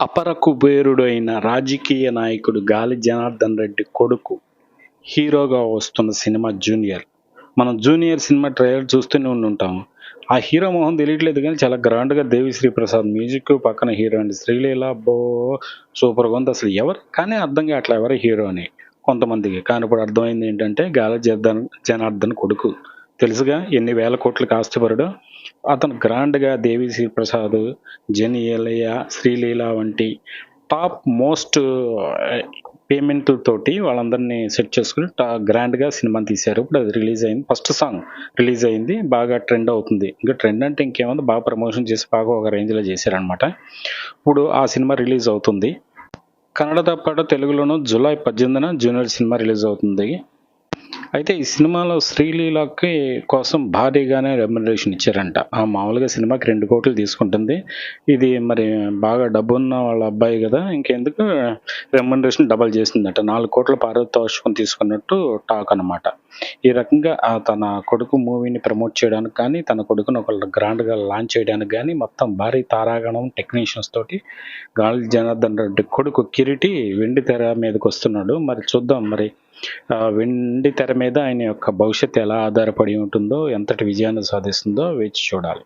అపర కుబేరుడు అయిన రాజకీయ నాయకుడు గాలి జనార్దన్ రెడ్డి కొడుకు హీరోగా వస్తున్న సినిమా జూనియర్. మనం జూనియర్ సినిమా ట్రైలర్ చూస్తూనే ఉండి ఆ హీరో మొహం తెలియట్లేదు కానీ చాలా గ్రాండ్గా దేవిశ్రీ ప్రసాద్ మ్యూజిక్ పక్కన హీరో అండి శ్రీలీల. బో సూపర్గా ఉంది అసలు ఎవరు? కానీ అర్థం కావట్లే ఎవరు హీరో అని కొంతమందికి. కానీ ఇప్పుడు అర్థమైంది ఏంటంటే గాలి జర్దన్ జనార్దన్ కొడుకు. తెలుసుగా ఎన్ని వేల కోట్లకు ఆస్తిపరుడు అతను గ్రాండ్గా దేవి ప్రసాద్ జనియలయ శ్రీలీల వంటి టాప్ మోస్ట్ పేమెంట్లతోటి వాళ్ళందరినీ సెట్ చేసుకుని టా గ్రాండ్గా సినిమా తీశారు. ఇప్పుడు అది రిలీజ్ అయింది. ఫస్ట్ సాంగ్ రిలీజ్ అయింది. బాగా ట్రెండ్ అవుతుంది. ఇంకా ట్రెండ్ అంటే ఇంకేముంది? బాగా ప్రమోషన్ చేసి బాగా ఒక రేంజ్లో చేశారనమాట ఇప్పుడు ఆ సినిమా రిలీజ్ అవుతుంది. కన్నడతో పాటు తెలుగులోనూ జూలై పద్దెనిమిదిన జూనియర్ సినిమా రిలీజ్ అవుతుంది. అయితే ఈ సినిమాలో శ్రీలీలకి కోసం భారీగానే రెమ్యునరేషన్ ఇచ్చారంట. ఆ మామూలుగా సినిమాకి రెండు కోట్లు తీసుకుంటుంది. ఇది మరి బాగా డబ్బున్న వాళ్ళ అబ్బాయి కదా ఇంకెందుకు రెమ్యునరేషన్ డబల్ చేసిందట. నాలుగు కోట్ల పారితోషికం తీసుకున్నట్టు టాక్ అన్నమాట. ఈ రకంగా తన కొడుకు మూవీని ప్రమోట్ చేయడానికి కానీ తన కొడుకును ఒక గ్రాండ్గా లాంచ్ చేయడానికి కానీ మొత్తం భారీ తారాగణం టెక్నీషియన్స్ తోటి గాలి జనార్దన్ రెడ్డి కొడుకు కిరీటి వెండి తెర మీదకి వస్తున్నాడు. మరి చూద్దాం మరి వెండి తెర మీద ఆయన యొక్క భవిష్యత్తు ఎలా ఆధారపడి ఉంటుందో ఎంతటి విజయాన్ని సాధిస్తుందో వేచి చూడాలి.